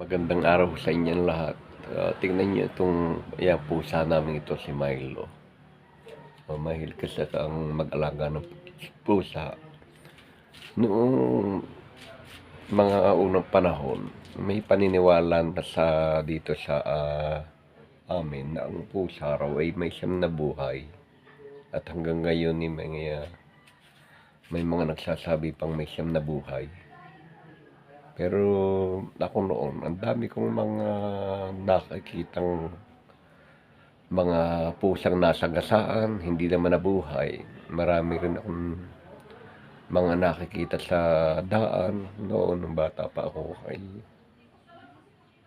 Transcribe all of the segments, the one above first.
Magandang araw sa inyong lahat. Uh, tingnan niyo itong yan, pusa namin ito si Milo. Uh, mahil kasi ang mag-alaga ng pusa. Noong mga unang panahon, may paniniwala na sa dito sa ah, amin na ang pusa raw ay may siyam na buhay. At hanggang ngayon ni ah, may mga nagsasabi pang may siyam na buhay. Pero ako noon, ang dami kong mga nakikitang mga pusang nasagasaan, hindi naman nabuhay. Marami rin akong mga nakikita sa daan noon nung bata pa ako kay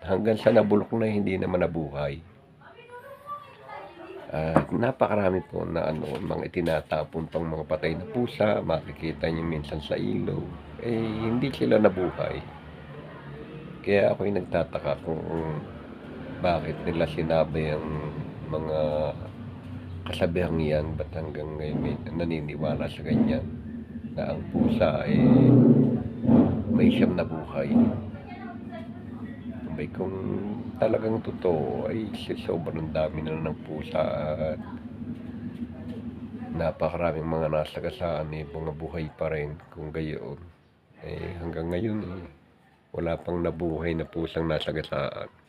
hanggang sa nabulok na hindi naman nabuhay. At napakarami po na ano, mga itinatapon pang mga patay na pusa, makikita niyo minsan sa ilaw. Eh, hindi sila nabuhay. Kaya ako'y nagtataka kung bakit nila sinabi ang mga kasabihang yan, ba't hanggang ngayon may naniniwala sa ganyan na ang pusa ay may siyam na buhay. May kung talagang totoo ay sobrang dami na ng pusa at napakaraming mga nasagasaan eh, mga buhay pa rin kung gayon. Eh, hanggang ngayon eh, wala pang nabuhay na pusang nasagasaan.